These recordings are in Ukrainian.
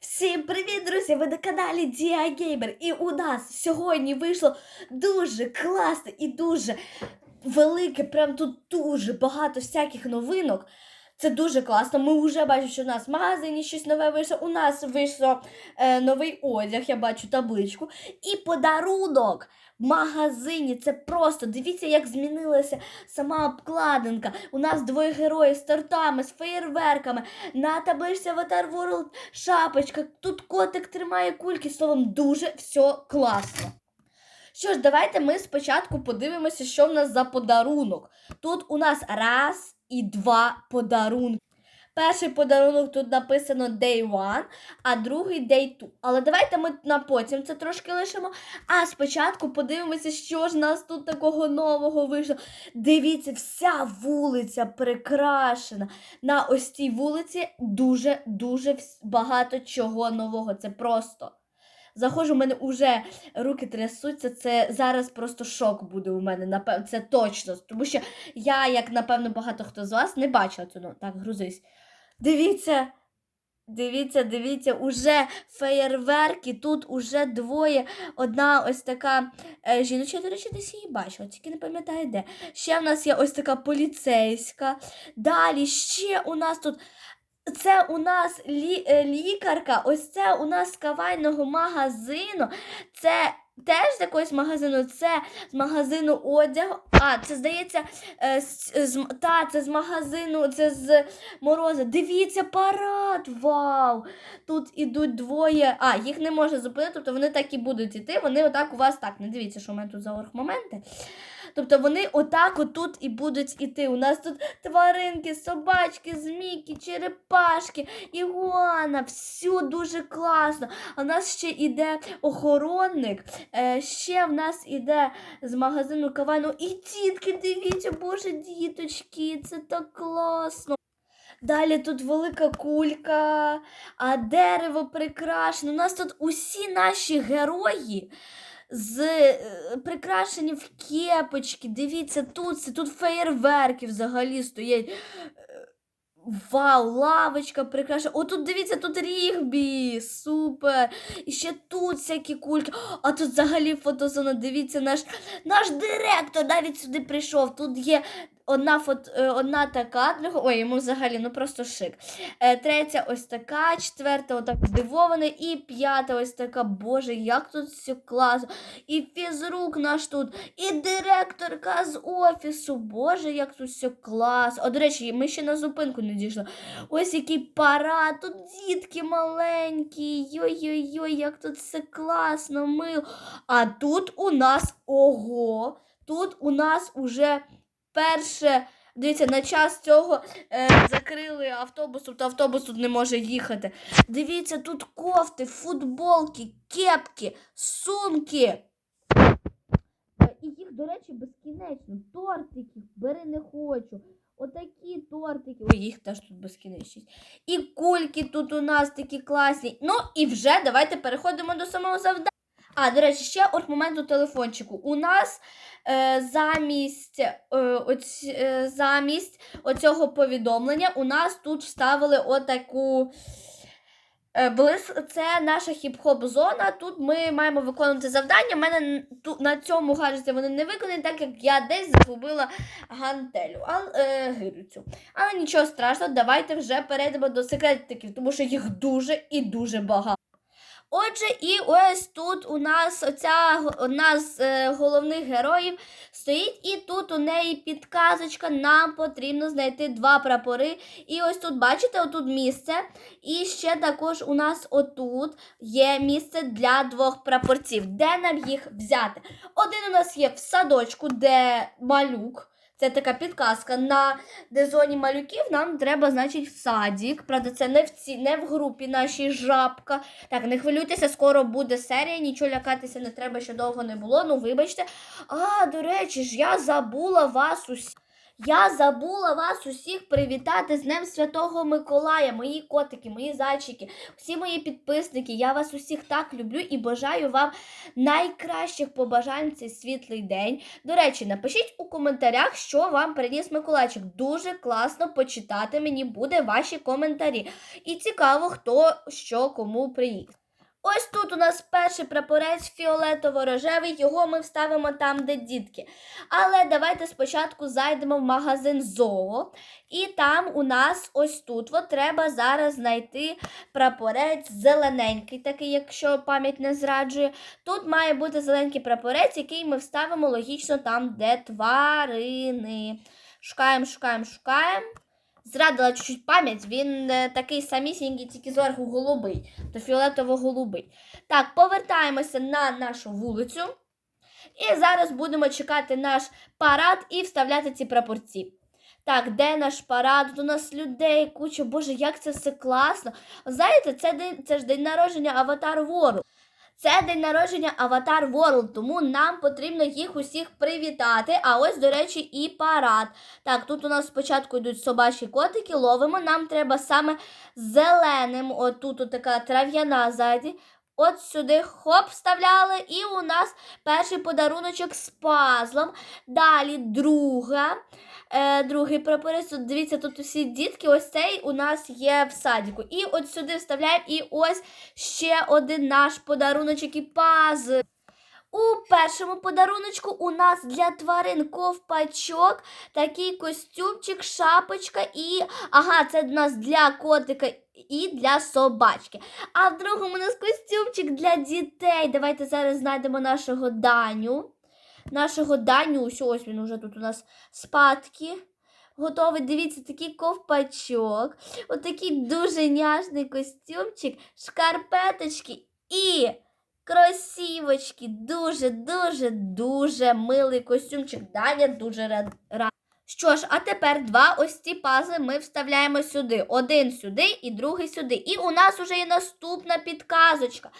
Всім привіт, друзі! Ви на каналі Дія Геймер. І у нас сьогодні вийшло дуже класне і дуже велике. Прям тут дуже багато всяких новинок. Це дуже класно. Ми вже бачимо, що у нас в магазині щось нове вийшло. У нас вийшло е, новий одяг, я бачу табличку. І подарунок в магазині. Це просто дивіться, як змінилася сама обкладинка. У нас двоє героїв з тортами, з феєрверками. На табличці Avatar World шапочка. Тут котик тримає кульки. Словом, дуже все класно. Що ж, давайте ми спочатку подивимося, що в нас за подарунок. Тут у нас раз і два подарунки. Перший подарунок тут написано Day One, а другий Day Two. Але давайте ми на потім це трошки лишимо. А спочатку подивимося, що ж нас тут такого нового вийшло. Дивіться, вся вулиця прикрашена. На ось цій вулиці дуже-дуже багато чого нового. Це просто. Заходжу, у мене вже руки трясуться. Це зараз просто шок буде у мене, напевно, це точно. Тому що я, як напевно, багато хто з вас не бачила цю. Ну, так, грузись. Дивіться. Дивіться, дивіться, уже феєрверки, тут уже двоє. Одна ось така е, жіночка, до речі, десь її бачила, тільки не пам'ятаю де. Ще в нас є ось така поліцейська. Далі ще у нас тут. Це у нас лі, е, лікарка, ось це у нас з кавайного магазину. Це теж з якогось магазину, це з магазину одягу. А, це здається, е, з, з, та, це з магазину, це з мороза. Дивіться, парад! Вау! Тут ідуть двоє. А, їх не можна зупинити, тобто вони так і будуть іти. Вони отак у вас так. Не дивіться, що у мене тут за оргмоменти. Тобто вони отак отут і будуть іти. У нас тут тваринки, собачки, змійки, черепашки, ігуана, все дуже класно. А в нас ще йде охоронник, е, ще в нас іде з магазину кавану. І дітки, дивіться, боже, діточки, це так класно. Далі тут велика кулька, а дерево прикрашено. У нас тут усі наші герої з е, прикрашені в кепочки. Дивіться, тут тут феєрверки взагалі стоять. Вау, лавочка прикрашена. О, тут дивіться, тут рігбі. Супер. І ще тут всякі кульки. А тут взагалі фотозона. Дивіться, наш, наш директор навіть сюди прийшов. Тут є одна фото, е, одна така. друга- Ой, йому взагалі ну просто шик. Е, третя ось така, четверта отак здивована, і п'ята ось така. Боже, як тут все класно. І фізрук наш тут, і директорка з офісу. Боже, як тут все класно. О, до речі, ми ще на зупинку не дійшли. Ось який парад, тут дітки маленькі. Йой-йой-йой, як тут все класно, мило. А тут у нас ого. Тут у нас уже перше. Дивіться, на час цього е, закрили автобус, тобто автобус тут не може їхати. Дивіться, тут кофти, футболки, кепки, сумки. І їх, до речі, безкінечно. Тортики, бери не хочу. Отакі тортики. Ой, їх теж тут безкінечність. І кульки тут у нас такі класні. Ну і вже давайте переходимо до самого завдання. А, до речі, ще от моменту телефончику. У нас е, замість, е, оць, е, замість оцього повідомлення у нас тут вставили отаку. е, це наша хіп-хоп зона. Тут ми маємо виконувати завдання. У мене на цьому гаджеті вони не виконані, так як я десь загубила гантелю, а, е, гирицю. Але нічого страшного, давайте вже перейдемо до секретиків, тому що їх дуже і дуже багато. Отже, і ось тут у нас оця одна з е, головних героїв стоїть, і тут у неї підказочка. Нам потрібно знайти два прапори. І ось тут, бачите, отут місце. І ще також у нас отут є місце для двох прапорців. Де нам їх взяти? Один у нас є в садочку, де малюк. Це така підказка. На дезоні малюків нам треба, значить, в садік. Правда, це не в ці, не в групі нашій жабка. Так, не хвилюйтеся, скоро буде серія, нічого лякатися не треба, що довго не було. Ну, вибачте. А, до речі ж, я забула вас усі. Я забула вас усіх привітати з Днем Святого Миколая, мої котики, мої зайчики, всі мої підписники. Я вас усіх так люблю і бажаю вам найкращих побажань цей світлий день. До речі, напишіть у коментарях, що вам приніс Миколайчик. Дуже класно почитати мені буде ваші коментарі. І цікаво, хто що кому приніс. Ось тут у нас перший прапорець фіолетово-рожевий, його ми вставимо там, де дітки. Але давайте спочатку зайдемо в магазин Зоо. І там у нас ось тут от треба зараз знайти прапорець зелененький, такий, якщо пам'ять не зраджує. Тут має бути зеленький прапорець, який ми вставимо логічно там, де тварини. Шукаємо, шукаємо, шукаємо. Зрадила чуть-чуть пам'ять, він е, такий самісінький, тільки зверху голубий, то фіолетово-голубий. Так, повертаємося на нашу вулицю. І зараз будемо чекати наш парад і вставляти ці прапорці. Так, де наш парад? Тут у нас людей, куча, боже, як це все класно. Знаєте, це, це ж день народження Аватар World. Це день народження Аватар World, тому нам потрібно їх усіх привітати. А ось, до речі, і парад. Так, тут у нас спочатку йдуть собачі котики, ловимо. Нам треба саме зеленим. От тут от така трав'яна ззаді. От сюди хоп вставляли, і у нас перший подаруночок з пазлом. Далі друга, е, другий прапорець. Тут, дивіться, тут усі дітки. Ось цей у нас є в садіку. І от сюди вставляємо. І ось ще один наш подаруночок і пазл. У першому подаруночку у нас для тварин ковпачок, такий костюмчик, шапочка і. Ага, це у нас для котика і для собачки. А в другому у нас костюмчик для дітей. Давайте зараз знайдемо нашого Даню. Нашого Данюсю, ось він уже тут у нас спадки. Готовий, дивіться, такий ковпачок, отакий дуже няшний костюмчик, шкарпеточки і кросівочки. Дуже, дуже, дуже милий костюмчик. Даня дуже рад. Що ж, а тепер два ось ці пазли ми вставляємо сюди. Один сюди і другий сюди. І у нас вже є наступна підказочка.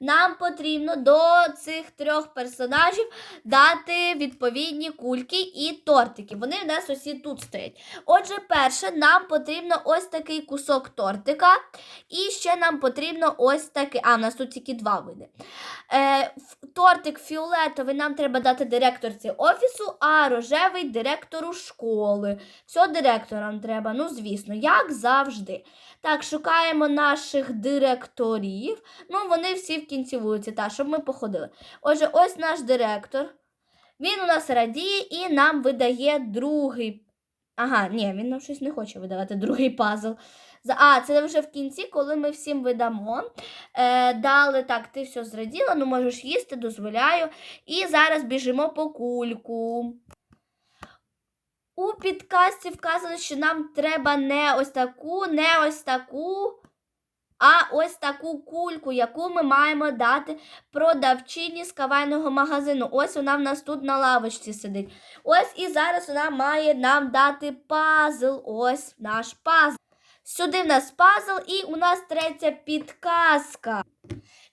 Нам потрібно до цих трьох персонажів дати відповідні кульки і тортики. Вони в нас усі тут стоять. Отже, перше, нам потрібно ось такий кусок тортика. І ще нам потрібно ось такий. А, у нас тут тільки два види. Е, тортик фіолетовий нам треба дати директорці офісу, а рожевий директору школи. Все директорам треба, ну звісно, як завжди. Так, шукаємо наших директорів. Ну, вони всі в кінці вулиці, та, щоб ми походили. Отже, ось наш директор. Він у нас радіє і нам видає другий. Ага, ні, він нам щось не хоче видавати другий пазл. А, це вже в кінці, коли ми всім видамо. Е, дали так, ти все зраділа, ну можеш їсти, дозволяю. І зараз біжимо по кульку. У підкасті вказано, що нам треба не ось таку, не ось таку, а ось таку кульку, яку ми маємо дати продавчині з кавайного магазину. Ось вона в нас тут на лавочці сидить. Ось і зараз вона має нам дати пазл. Ось наш пазл. Сюди в нас пазл, і у нас третя підказка.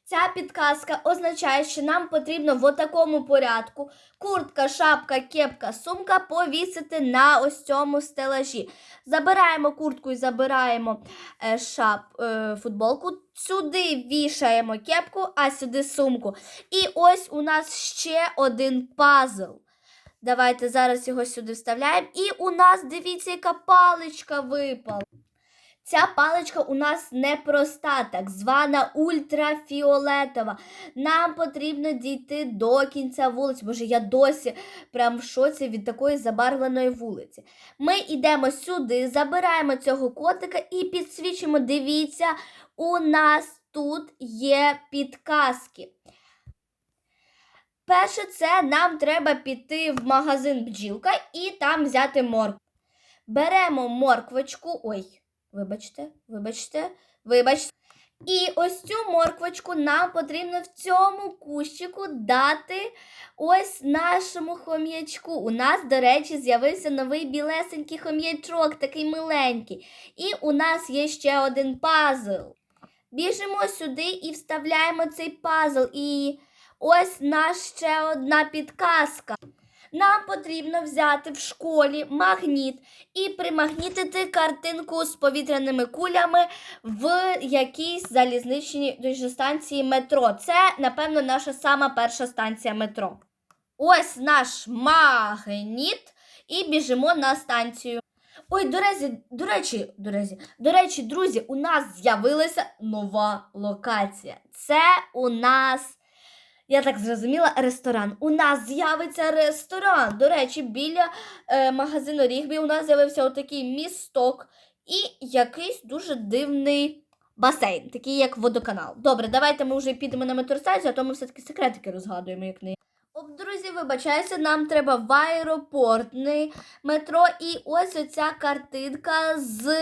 Ця підказка означає, що нам потрібно в такому порядку куртка, шапка, кепка, сумка повісити на ось цьому стелажі. Забираємо куртку і забираємо е, шап, е, футболку. Сюди вішаємо кепку, а сюди сумку. І ось у нас ще один пазл. Давайте зараз його сюди вставляємо. І у нас, дивіться, яка паличка випала. Ця паличка у нас непроста, так звана ультрафіолетова. Нам потрібно дійти до кінця вулиці. Боже, я досі прям в шоці від такої забарвленої вулиці. Ми йдемо сюди, забираємо цього котика і підсвічимо. Дивіться, у нас тут є підказки. Перше, це нам треба піти в магазин бджілка і там взяти моркву. Беремо морквочку. Ой, вибачте, вибачте, вибачте. І ось цю морквочку нам потрібно в цьому кущику дати ось нашому хом'ячку. У нас, до речі, з'явився новий білесенький хом'ячок, такий миленький. І у нас є ще один пазл. Біжимо сюди і вставляємо цей пазл. І ось наша ще одна підказка. Нам потрібно взяти в школі магніт і примагнітити картинку з повітряними кулями в якійсь залізничній станції метро. Це, напевно, наша сама перша станція метро. Ось наш магніт, і біжимо на станцію. Ой, до речі, до речі, до речі, до речі, друзі, у нас з'явилася нова локація. Це у нас, я так зрозуміла, ресторан. У нас з'явиться ресторан. До речі, біля е, магазину Рігбі у нас з'явився отакий місток і якийсь дуже дивний басейн, такий як водоканал. Добре, давайте ми вже підемо на метростанцію, а то ми все-таки секретики розгадуємо, як не. Об, друзі, вибачаюся, нам треба в аеропортний метро. І ось оця картинка з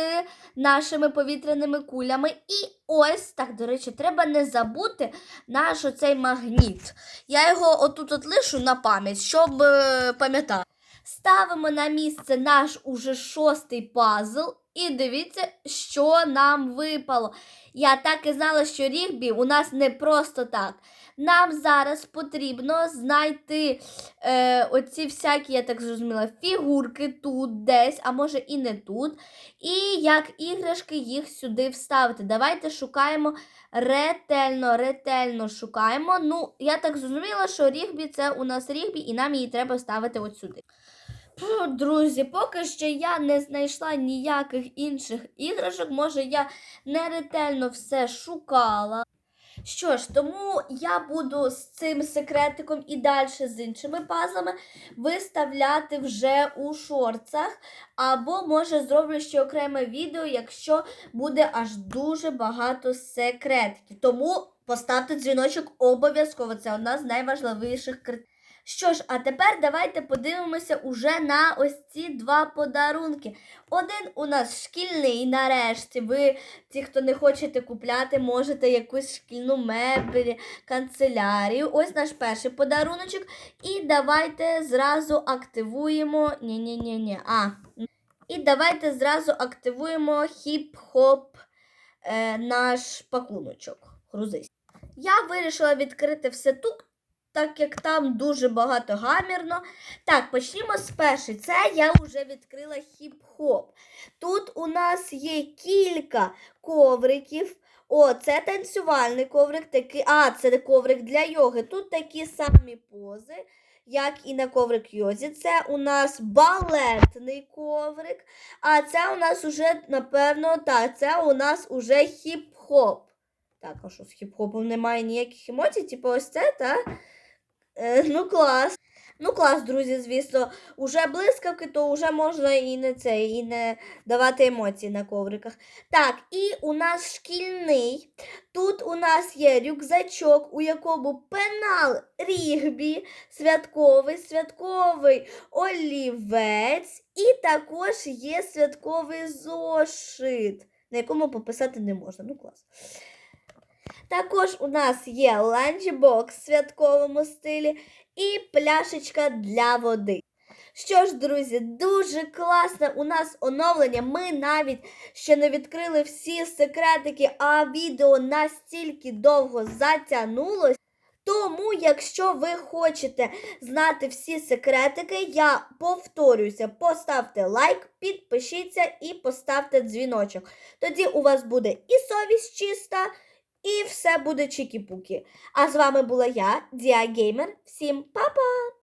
нашими повітряними кулями. І ось, так, до речі, треба не забути наш оцей магніт. Я його отут от лишу на пам'ять, щоб е, пам'ятати. Ставимо на місце наш уже шостий пазл. І дивіться, що нам випало. Я так і знала, що рігбі у нас не просто так. Нам зараз потрібно знайти е, оці всякі, я так зрозуміла, фігурки тут десь, а може і не тут. І як іграшки їх сюди вставити. Давайте шукаємо ретельно, ретельно шукаємо. Ну, я так зрозуміла, що рігбі це у нас рігбі, і нам її треба ставити от сюди. Друзі, поки що я не знайшла ніяких інших іграшок. Може, я неретельно все шукала. Що ж, тому я буду з цим секретиком і далі з іншими пазлами виставляти вже у шорцах. Або, може, зроблю ще окреме відео, якщо буде аж дуже багато секретиків. Тому поставте дзвіночок обов'язково. Це одна з найважливіших критерій. Що ж, а тепер давайте подивимося уже на ось ці два подарунки. Один у нас шкільний, нарешті. Ви, ті, хто не хочете купляти, можете якусь шкільну мебель, канцелярію. Ось наш перший подаруночок. І давайте зразу активуємо. Ні-ні-ні-ні. А. І давайте зразу активуємо хіп-хоп е, наш пакуночок. Грузись. Я вирішила відкрити все тут так як там дуже багато гамірно. Так, почнімо з першої. Це я вже відкрила хіп-хоп. Тут у нас є кілька ковриків. О, це танцювальний коврик, такий. А, це коврик для йоги. Тут такі самі пози, як і на коврик йозі. Це у нас балетний коврик. А це у нас уже, напевно, так, це у нас уже хіп-хоп. Так, а що з хіп-хопом немає ніяких емоцій, типу ось це, так? Е, ну, клас. Ну, клас, друзі, звісно, уже блискавки, то вже можна і не це, і не давати емоції на ковриках. Так, і у нас шкільний. Тут у нас є рюкзачок, у якому пенал рігбі, святковий, святковий олівець, і також є святковий зошит, на якому пописати не можна. Ну, клас. Також у нас є ланчбокс в святковому стилі і пляшечка для води. Що ж, друзі, дуже класне у нас оновлення. Ми навіть ще не відкрили всі секретики, а відео настільки довго затягнулось. Тому, якщо ви хочете знати всі секретики, я повторюся, поставте лайк, підпишіться і поставте дзвіночок. Тоді у вас буде і совість чиста. І все буде чікі-пукі. А з вами була я, Діа Геймер. Всім па-па!